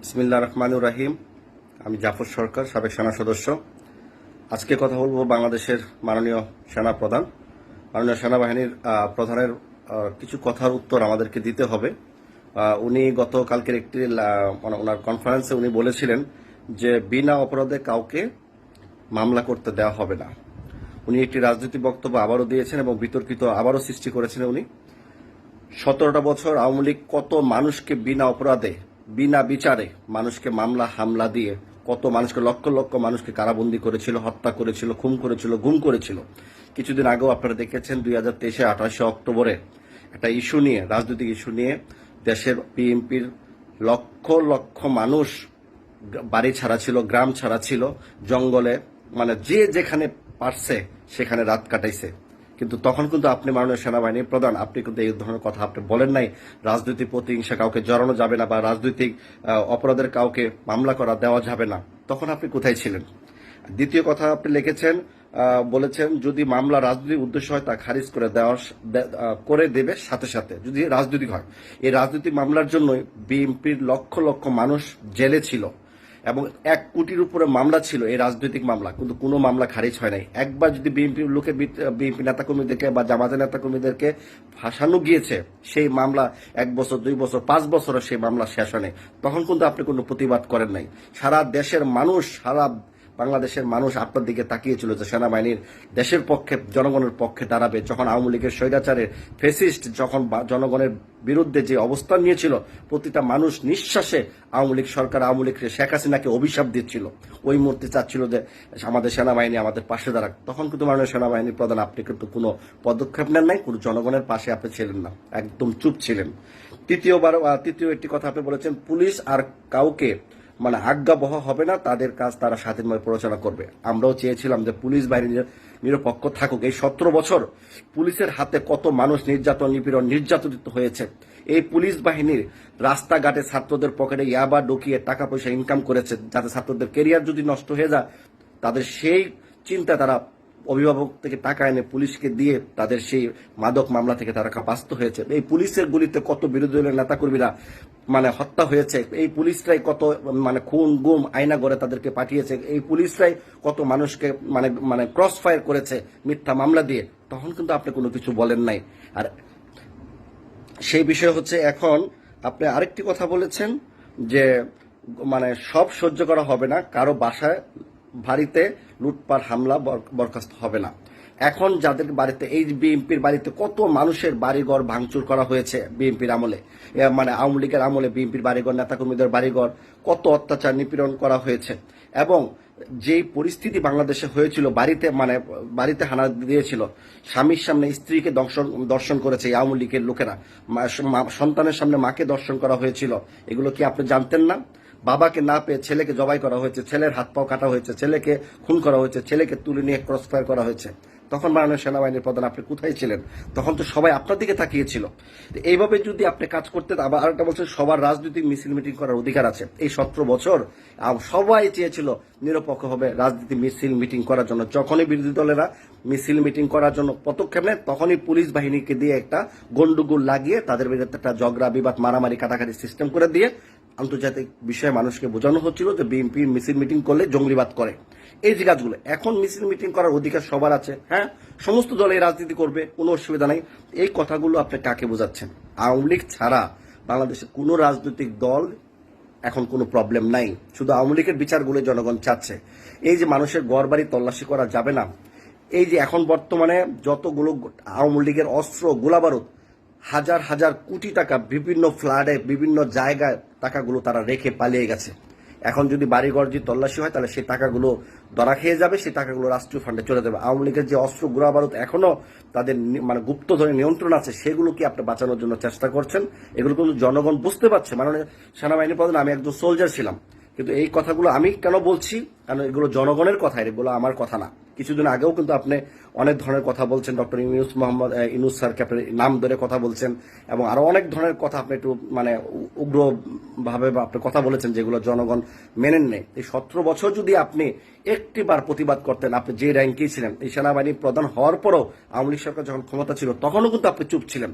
বিসমিল্লা রহমানুর রাহিম। আমি জাফর সরকার, সাবেক সেনা সদস্য। আজকে কথা বলব বাংলাদেশের মাননীয় সেনা প্রধান মাননীয় সেনাবাহিনীর প্রধানের কিছু কথার উত্তর আমাদেরকে দিতে হবে। উনি গতকালকের একটি মানে ওনার কনফারেন্সে উনি বলেছিলেন যে বিনা অপরাধে কাউকে মামলা করতে দেওয়া হবে না। উনি একটি রাজনৈতিক বক্তব্য আবারও দিয়েছেন এবং বিতর্কিত আবারও সৃষ্টি করেছেন উনি। সতেরোটা বছর আওয়ামী লীগ কত মানুষকে বিনা অপরাধে বিনা বিচারে মানুষকে মামলা, হামলা দিয়ে কত মানুষকে, লক্ষ লক্ষ মানুষকে কারাবন্দি করেছিল, হত্যা করেছিল, খুন করেছিল, গুম করেছিল। কিছুদিন আগেও আপনারা দেখেছেন দুই হাজার তেইশে আঠাশে অক্টোবরে একটা ইস্যু নিয়ে, রাজনৈতিক ইস্যু নিয়ে দেশের বিএনপির লক্ষ লক্ষ মানুষ বাড়ি ছাড়া ছিল, গ্রাম ছাড়া ছিল, জঙ্গলে মানে যে যেখানে পারছে সেখানে রাত কাটাইছে। কিন্তু তখন কিন্তু আপনি মাননীয় সেনাবাহিনীর প্রধান, আপনি কিন্তু এই ধরনের কথা আপনি বলেন নাই। রাজনৈতিক প্রতিহিংসা কাউকে জড়ানো যাবে না বা রাজনৈতিক অপরাধের কাউকে মামলা করা দেওয়া যাবে না। তখন আপনি কোথায় ছিলেন? দ্বিতীয় কথা আপনি লিখেছেন বলেছেন যদি মামলা রাজনৈতিক উদ্দেশ্য হয় তা খারিজ করে দেওয়া করে দেবে সাথে সাথে। যদি রাজনৈতিক হয়। এই রাজনৈতিক মামলার জন্যই বিএনপির লক্ষ লক্ষ মানুষ জেলে ছিল। এবং এক কোটির উপরে মামলা ছিল, এই রাজনৈতিক মামলা, কিন্তু কোনো মামলা খারিজ হয় নাই। একবার যদি বিএনপি লোকের বিএনপি নেতাকর্মীদেরকে বা জামাতের নেতাকর্মীদেরকে ফাঁসানো গিয়েছে, সেই মামলা এক বছর, দুই বছর, পাঁচ বছরে সেই মামলা শেষ হয় তখন কিন্তু আপনি কোনো প্রতিবাদ করেন নাই। সারা দেশের মানুষ, সারা বাংলাদেশের মানুষ আপনার দিকে তাকিয়েছিল যে সেনাবাহিনীর দেশের পক্ষে, জনগণের পক্ষে দাঁড়াবে। যখন আওয়ামী লীগের স্বৈরাচারের ফেসিস্ট যখন জনগণের বিরুদ্ধে যে অবস্থান নিয়েছিল, প্রতিটা মানুষ নিঃশ্বাসে আওয়ামী লীগ সরকার, আওয়ামী লীগ শেখ হাসিনাকে অভিশাপ দিচ্ছিল। ওই মুহূর্তে চাচ্ছিল যে আমাদের সেনাবাহিনী আমাদের পাশে দাঁড়াক। তখন কিন্তু মাননীয় সেনাবাহিনীর প্রধান, আপনি কিন্তু কোনো পদক্ষেপ নেন নাই, কোনো জনগণের পাশে আপনি ছিলেন না, একদম চুপ ছিলেন। তৃতীয়বার তৃতীয় একটি কথা আপনি বলেছেন, পুলিশ আর কাউকে মানে আজ্ঞাবহ হবে না, তাদের কাজ তারা স্বাধীনভাবে পরিচালনা করবে। আমরাও চেয়েছিলাম যে পুলিশ বাহিনী নিরপেক্ষ থাকুক। এই সতেরো বছর পুলিশের হাতে কত মানুষ নির্যাতন, নিপীড়ন, নির্যাতিত হয়েছে। এই পুলিশ বাহিনীর রাস্তাঘাটে ছাত্রদের পকেটে ইয়াবা ঢুকিয়ে টাকা পয়সা ইনকাম করেছে, যাতে ছাত্রদের কেরিয়ার যদি নষ্ট হয়ে যায়, তাদের সেই চিন্তা তারা অভিভাবক থেকে টাকা এনে পুলিশকে দিয়ে তাদের সেই মাদক মামলা থেকে তারা বাস্ত হয়েছে। এই পুলিশের গুলিতে কত বিরোধী দলের নেতাকর্মীরা মানে হত্যা হয়েছে। এই পুলিশরাই কত মানে খুন, গুম আয়না গড়ে তাদেরকে পাঠিয়েছে। এই পুলিশরাই কত মানুষকে মানে মানে ক্রস ফায়ার করেছে মিথ্যা মামলা দিয়ে। তখন কিন্তু আপনি কোনো কিছু বলেন নাই। আর সেই বিষয় হচ্ছে এখন আপনি আরেকটি কথা বলেছেন যে মানে সব সহ্য করা হবে না। কারও বাসায় বাড়িতে লুটপাট, হামলা বর- বরখাস্ত হবে না। এখন যাদের বাড়িতে, এই বিএনপির বাড়িতে কত মানুষের বাড়িঘর ভাঙচুর করা হয়েছে বিএনপির আমলে মানে আওয়ামী লীগের আমলে বিএনপির বাড়িঘর, নেতাকর্মীদের বাড়িঘর, কত অত্যাচার নিপীড়ন করা হয়েছে। এবং যেই পরিস্থিতি বাংলাদেশে হয়েছিল, বাড়িতে মানে বাড়িতে হানা দিয়েছিল, স্বামীর সামনে স্ত্রীকে দর্শন দর্শন করেছে আওয়ামী লীগের লোকেরা। সন্তানের সামনে মাকে দর্শন করা হয়েছিল। এগুলো কি আপনি জানতেন না? বাবাকে না পেয়ে ছেলেকে জবাই করা হয়েছে, ছেলের হাত পাও কাটা হয়েছে, ছেলেকে খুন করা হয়েছে, ছেলেকে তুলে নিয়ে ক্রস ফায়ার করা হয়েছে। তখন মাননীয় সেনাবাহিনীর প্রধান, আপনি কোথায় ছিলেন? তখন তো সবাই আপনার দিকে তাকিয়েছিল। এইভাবে যদি আপনি কাজ করতেন, আবার আরেকটা বলছেন সবার রাজনৈতিক মিছিল মিটিং করার অধিকার আছে। এই সতেরো বছর সবাই চেয়েছিল নিরপেক্ষভাবে রাজনীতি মিছিল মিটিং করার জন্য। যখনই বিরোধী দলেরা মিছিল মিটিং করার জন্য পদক্ষেপ নেয়, তখনই পুলিশ বাহিনীকে দিয়ে একটা গন্ডগোল লাগিয়ে তাদের বিরুদ্ধে একটা ঝগড়া, বিবাদ, মারামারি, কাটাকাটি সিস্টেম করে দিয়ে আন্তর্জাতিক বিষয়ে মানুষকে বোঝানো হচ্ছিল যে বিএনপি মিছিল মিটিং করলে জঙ্গলিবাদ করে। এই যে কাজগুলো, এখন মিছিল মিটিং করার অধিকার সবার আছে হ্যাঁ? সমস্ত দল রাজনীতি করবে, কোনো অসুবিধা নাই। এই কথাগুলো আপনি কাকে বোঝাচ্ছেন? আওয়ামী লীগ ছাড়া বাংলাদেশে কোনো রাজনৈতিক দল এখন কোনো প্রবলেম নাই। শুধু আওয়ামী লীগের বিচারগুলো জনগণ চাচ্ছে। এই যে মানুষের গড় বাড়ি তল্লাশি করা যাবে না, এই যে এখন বর্তমানে যতগুলো আওয়ামী লীগের অস্ত্র, গোলাবারুদ, হাজার হাজার কোটি টাকা বিভিন্ন ফ্লাডে বিভিন্ন জায়গায় টাকাগুলো তারা রেখে পালিয়ে গেছে। এখন যদি বাড়িঘর যদি তল্লাশি হয়, তাহলে সেই টাকাগুলো ধরা খেয়ে যাবে, সেই টাকাগুলো রাষ্ট্রীয় ফান্ডে চলে যাবে। আওয়ামী লীগের যে অস্ত্র গোলাবারুদ এখনও তাদের মানে গুপ্ত ধরে নিয়ন্ত্রণ আছে, সেগুলো কি আপনি বাঁচানোর জন্য চেষ্টা করছেন? এগুলো কিন্তু জনগণ বুঝতে পারছে। মানে সেনাবাহিনী প্রধান, আমি একজন সোলজার ছিলাম। কিন্তু এই কথাগুলো আমি কেন বলছি? কারণ এগুলো জনগণের কথা, এগুলো আমার কথা না। কিছুদিন আগেও কিন্তু আপনি অনেক ধরনের কথা বলছেন ডক্টর ইউনুস মোহাম্মদ ইউনুস স্যারকে আপনি নাম ধরে কথা বলছেন, এবং আরও অনেক ধরনের কথা আপনি একটু মানে উগ্রভাবে বা আপনি কথা বলেছেন যেগুলো জনগণ মেনেন নেই। এই সতেরো বছর যদি আপনি একটিবার প্রতিবাদ করতেন, আপনি যে র্যাঙ্কেই ছিলেন, এই সেনাবাহিনী প্রধান হওয়ার পরও আওয়ামী লীগ সরকার যখন ক্ষমতা ছিল, তখনও কিন্তু আপনি চুপ ছিলেন।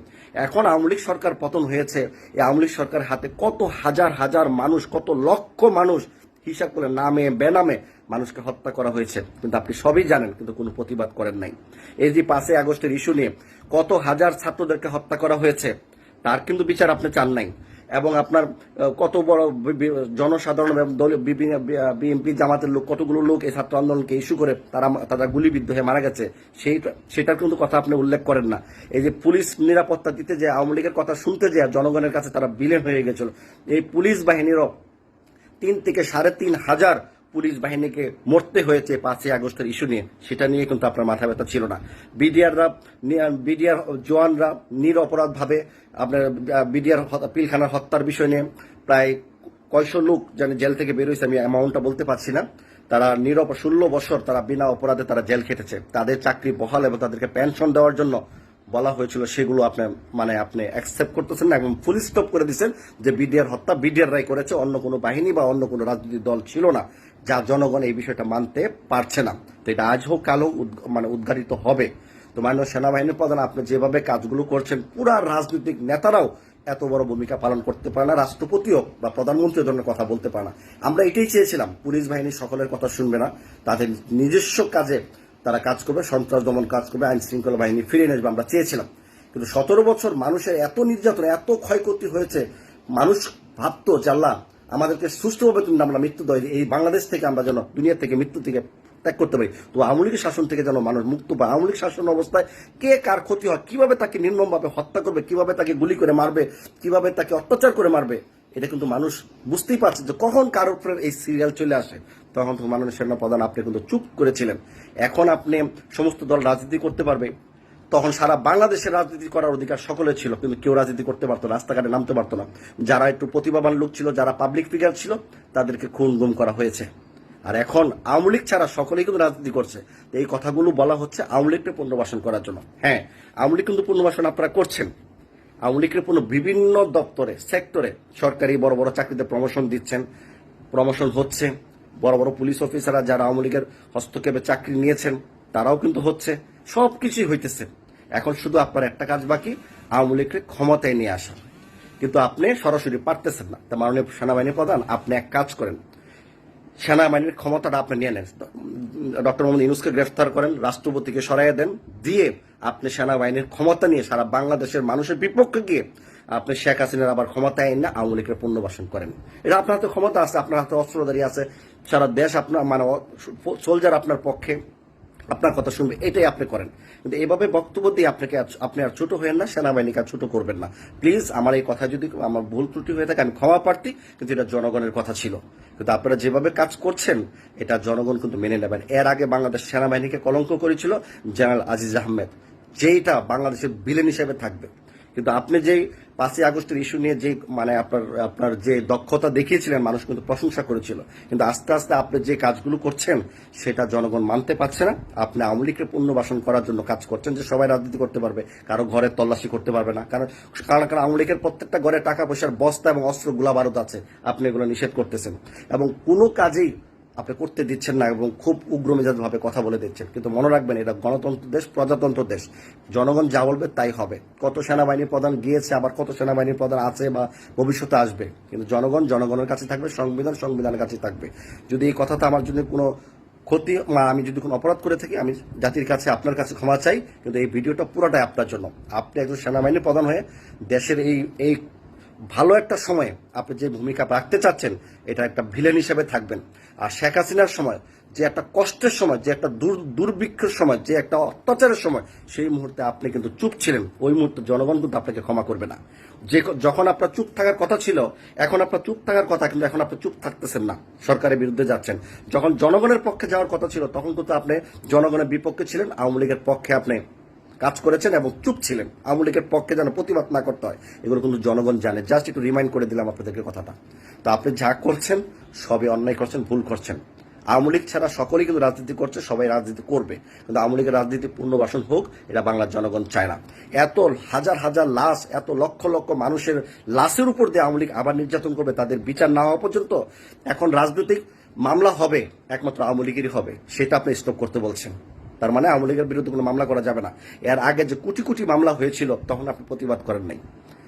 এখন আওয়ামী লীগ সরকার পতন হয়েছে, এই আওয়ামী লীগ সরকারের হাতে কত হাজার হাজার মানুষ, কত লক্ষ মানুষ হিসাব করে নামে, বেনামে মানুষকে হত্যা করা হয়েছে। কিন্তু আপনি সবই জানেন, কিন্তু কোনো প্রতিবাদ করেন নাই। এই যে পাঁচই আগস্টের ইস্যু নিয়ে কত হাজার ছাত্রদেরকে হত্যা করা হয়েছে, তার কিন্তু বিচার আপনি চান নাই। এবং আপনার কত বড় জনসাধারণ বিএনপি জামাতের লোক, কতগুলো লোক এই ছাত্র আন্দোলনকে ইস্যু করে তারা তারা গুলিবিদ্ধ হয়ে মারা গেছে, সেই, সেটার কিন্তু কথা আপনি উল্লেখ করেন না। এই যে পুলিশ নিরাপত্তা দিতে যে আওয়ামী লীগের কথা শুনতে যে জনগণের কাছে তারা বিলীন হয়ে গেছিল, এই পুলিশ বাহিনীরও তিন থেকে সাড়ে তিন হাজার পুলিশ বাহিনীকে মরতে হয়েছে পাঁচই আগস্টের ইস্যু নিয়ে। সেটা নিয়ে কিন্তু আপনার মাথা ব্যথা ছিল না। বিডিআররা বিডিআর জওয়ানরা নিরপরাধভাবে আপনার বিডিআর পিলখানার হত্যার বিষয় নিয়ে প্রায় কয়শো লোক যেন জেল থেকে বেরোয়েছে আমি অ্যামাউন্টটা বলতে পারছি না। তারা নিরপ ষোলো বছর তারা বিনা অপরাধে তারা জেল খেটেছে। তাদের চাকরি বহাল এবং তাদেরকে পেনশন দেওয়ার জন্য বলা হয়েছিল, সেগুলো আপনি মানে আপনি অ্যাকসেপ্ট করতেছেন না এবং ফুল স্টপ করে দিচ্ছেন যে বিডিআর হত্যা বিডিআর রায় করেছে, অন্য কোনো বাহিনী বা অন্য কোনো রাজনৈতিক দল ছিল না, যা জনগণ এই বিষয়টা মানতে পারছে না। তো এটা আজ হোক কালো মানে উদ্ঘাটিত হবে। তো মাননীয় সেনাবাহিনীর প্রধান, আপনি যেভাবে কাজগুলো করছেন, পুরা রাজনৈতিক নেতারাও এত বড় ভূমিকা পালন করতে পারে না, রাষ্ট্রপতিও বা প্রধানমন্ত্রীর জন্য কথা বলতে পারে না। আমরা এটাই চেয়েছিলাম, পুলিশ বাহিনী সকলের কথা শুনবে না, তাদের নিজস্ব কাজে তারা কাজ করবে, সন্ত্রাস দমন কাজ করবে, আইন শৃঙ্খলা বাহিনী ফিরিয়ে আসবে, আমরা চেয়েছিলাম। কিন্তু সতেরো বছর মানুষের এত নির্যাতন, এত ক্ষয়ক্ষতি হয়েছে, মানুষ ভাবতো যে আমাদেরকে সুষ্ঠুভাবে তুমি আমরা মৃত্যু দেয় এই বাংলাদেশ থেকে আমরা যেন, দুনিয়া থেকে মৃত্যু থেকে ত্যাগ করতে পারি। তো আওয়ামী লীগের শাসন থেকে যেন মানুষ মুক্ত পায়, আওয়ামী লীগ শাসন অবস্থায় কে কার ক্ষতি হয়, কীভাবে তাকে নির্মমভাবে হত্যা করবে, কীভাবে তাকে গুলি করে মারবে, কীভাবে তাকে অত্যাচার করে মারবে এটা কিন্তু মানুষ বুঝতেই পারছে যে কখন কার উপরে এই সিরিয়াল চলে আসে। তখন তো মাননীয় সেনা প্রধান আপনি কিন্তু চুপ করেছিলেন। এখন আপনি সমস্ত দল রাজনীতি করতে পারবে। তখন সারা বাংলাদেশের রাজনীতি করার অধিকার সকলের ছিল, কিন্তু কেউ রাজনীতি করতে পারতো রাস্তাঘাটে নামতে পারতো না। যারা একটু প্রতিভাবান লোক ছিল, যারা পাবলিক ফিগার ছিল, তাদেরকে খুন গুম করা হয়েছে। আর এখন আওয়ামী লীগ ছাড়া সকলেই কিন্তু রাজনীতি করছে। এই কথাগুলো বলা হচ্ছে আওয়ামী লীগকে পুনর্বাসন করার জন্য। হ্যাঁ আওয়ামী লীগ কিন্তু পুনর্বাসন আপনারা করছেন। আওয়ামী লীগের পুনঃ বিভিন্ন দপ্তরে, সেক্টরে সরকারি বড় বড় চাকরিতে প্রমোশন দিচ্ছেন। প্রমোশন হচ্ছে। বড় বড় পুলিশ অফিসাররা যারা আওয়ামী লীগের হস্তক্ষেপে চাকরি নিয়েছেন, তারাও কিন্তু হচ্ছে। সব কিছুই হইতেছে। এখন শুধু আপনার একটা কাজ বাকি, আওয়ামী লীগকে ক্ষমতায় নিয়ে আসা। কিন্তু আপনি সরাসরি পারতেছেন না। তা মাননীয় সেনাবাহিনী প্রধান, আপনি এক কাজ করেন। সেনাবাহিনীর ক্ষমতাটা আপনি নিয়ে নেন। ডক্টর মোহাম্মদ ইউনুসকে গ্রেফতার করেন, রাষ্ট্রপতিকে সরাইয়া দেন, দিয়ে আপনি সেনাবাহিনীর ক্ষমতা নিয়ে সারা বাংলাদেশের মানুষের বিপক্ষে গিয়ে আপনি শেখ হাসিনার আবার ক্ষমতায় এনে আওয়ামী লীগের পুনর্বাসন করেন। এটা আপনার হাতে ক্ষমতা আছে, আপনার হাতে অস্ত্রধারী আছে, সারা দেশ আপনার মানে সোলজার আপনার পক্ষে। আপনার কথা শুনবে, এটাই আপনি করেন। কিন্তু এভাবে বক্তব্য দিয়ে আপনাকে আপনি আর ছোট হয়েন না, সেনাবাহিনীকে আর ছোট করবেন না। প্লিজ, আমার এই কথা যদি আমার ভুল ত্রুটি হয়ে থাকে, আমি ক্ষমা প্রার্থী, কিন্তু এটা জনগণের কথা ছিল। কিন্তু আপনারা যেভাবে কাজ করছেন, এটা জনগণ কিন্তু মেনে নেবেন। এর আগে বাংলাদেশ সেনাবাহিনীকে কলঙ্ক করেছিল জেনারেল আজিজ আহমেদ। যেইটা বাংলাদেশের বিলেন হিসেবে থাকবে। কিন্তু আপনি যেই পাঁচই আগস্টের ইস্যু নিয়ে যে মানে আপনার আপনার যে দক্ষতা দেখিয়েছিলেন, মানুষ কিন্তু প্রশংসা করেছিল। কিন্তু আস্তে আস্তে আপনি যে কাজগুলো করছেন, সেটা জনগণ মানতে পারছে না। আপনি আওয়ামী লীগকে পুনর্বাসন করার জন্য কাজ করছেন যে সবাই রাজনীতি করতে পারবে, কারও ঘরে তল্লাশি করতে পারবে না। কারণ কারণ কারণ আওয়ামী প্রত্যেকটা ঘরে টাকা পয়সার বস্তা এবং অস্ত্র গোলা বারুদ আছে। আপনি এগুলো নিষেধ করতেছেন। এবং কোনো কাজেই আপনি করতে দিচ্ছেন না এবং খুব উগ্র মেজাজ ভাবে কথা বলে দিচ্ছেন। কিন্তু মনে রাখবেন, এটা গণতন্ত্র দেশ, প্রজাতন্ত্র দেশ। জনগণ যা বলবে তাই হবে। কত সেনাবাহিনী প্রধান গিয়েছে, আবার কত সেনাবাহিনী প্রধান আছে বা ভবিষ্যতে আসবে। কিন্তু জনগণ জনগণের কাছে থাকবে, সংবিধান সংবিধানের কাছে থাকবে। যদি এই কথাটা আমার জন্য কোনো ক্ষতি আমি যদি কোনো অপরাধ করে থাকি, আমি জাতির কাছে, আপনার কাছে ক্ষমা চাই। কিন্তু এই ভিডিওটা পুরোটাই আপনার জন্য। আপনি একজন সেনাবাহিনী প্রধান হয়ে দেশের এই এই ভালো একটা সময়ে আপনি যে ভূমিকা রাখতে চাচ্ছেন, এটা একটা ভিলেন হিসেবে থাকবেন। আর শেখ হাসিনার সময়, যে একটা কষ্টের সময়, যে একটা দুর দুর্ভিক্ষের সময়, যে একটা অত্যাচারের সময়, সেই মুহূর্তে আপনি কিন্তু চুপ ছিলেন। ওই মুহূর্তে জনগণ কিন্তু আপনাকে ক্ষমা করবে না। যে যখন আপনার চুপ থাকার কথা ছিল, এখন আপনার চুপ থাকার কথা, কিন্তু এখন আপনি চুপ থাকতেছেন না। সরকারের বিরুদ্ধে যাচ্ছেন। যখন জনগণের পক্ষে যাওয়ার কথা ছিল, তখন কিন্তু আপনি জনগণের বিপক্ষে ছিলেন, আওয়ামী লীগের পক্ষে আপনি। কাজ করেছেন এবং চুপ ছিলেন। আওয়ামী লীগের পক্ষে যেন প্রতিবাদ না করতে হয়, এগুলো কিন্তু জনগণ জানে। জাস্ট একটু রিমাইন্ড করে দিলাম আপনাদেরকে কথাটা। তো আপনি যা করছেন, সবই অন্যায় করছেন, ভুল করছেন। আওয়ামী লীগ ছাড়া সকলেই কিন্তু রাজনীতি করছে, সবাই রাজনীতি করবে। কিন্তু আওয়ামী লীগের রাজনীতি পূর্ণবাসন হোক, এটা বাংলার জনগণ চায় না। এত হাজার হাজার লাশ, এত লক্ষ লক্ষ মানুষের লাশের উপর দিয়ে আওয়ামী লীগ আবার নির্যাতন করবে, তাদের বিচার না হওয়া পর্যন্ত এখন রাজনৈতিক মামলা হবে, একমাত্র আওয়ামী লীগেরই হবে, সেটা আপনি স্টপ করতে বলছেন। তার মানে আওয়ামী লীগের বিরুদ্ধে কোনো মামলা করা যাবে না। এর আগে যে কোটি কোটি মামলা হয়েছিল, তখন আপনি প্রতিবাদ করেন নাই।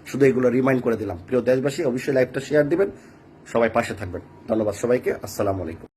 শুধু এগুলো রিমাইন্ড করে দিলাম। প্রিয় দেশবাসী, অবশ্যই লাইভটা শেয়ার দিবেন। সবাই পাশে থাকবেন। ধন্যবাদ সবাইকে। আসসালামু আলাইকুম।